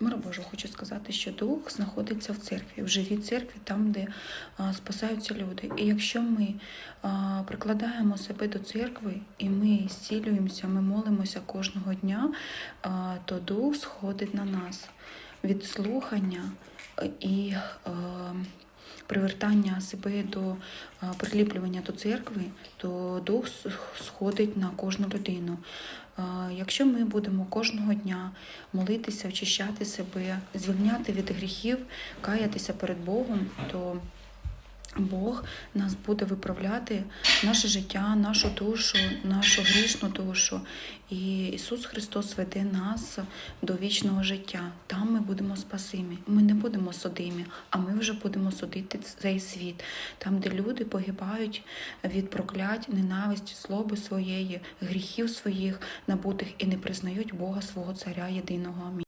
Мира Божу, хочу сказати, що дух знаходиться в церкві, в живій церкві, там, де а, спасаються люди. І якщо ми а, прикладаємо себе до церкви і ми зцілюємося, ми молимося кожного дня, а, то дух сходить на нас від слухання і е, привертання себе до е, приліплювання до церкви, то дух сходить на кожну людину. Якщо ми будемо кожного дня молитися, очищати себе, звільняти від гріхів, каятися перед Богом, то Бог нас буде виправляти наше життя, нашу душу, нашу грішну душу. І Ісус Христос веде нас до вічного життя. Там ми будемо спасимі. Ми не будемо судимі, а ми вже будемо судити цей світ, там, де люди погибають від проклять, ненависті, злоби своєї, гріхів своїх набутих і не признають Бога свого Царя єдиного. Амінь.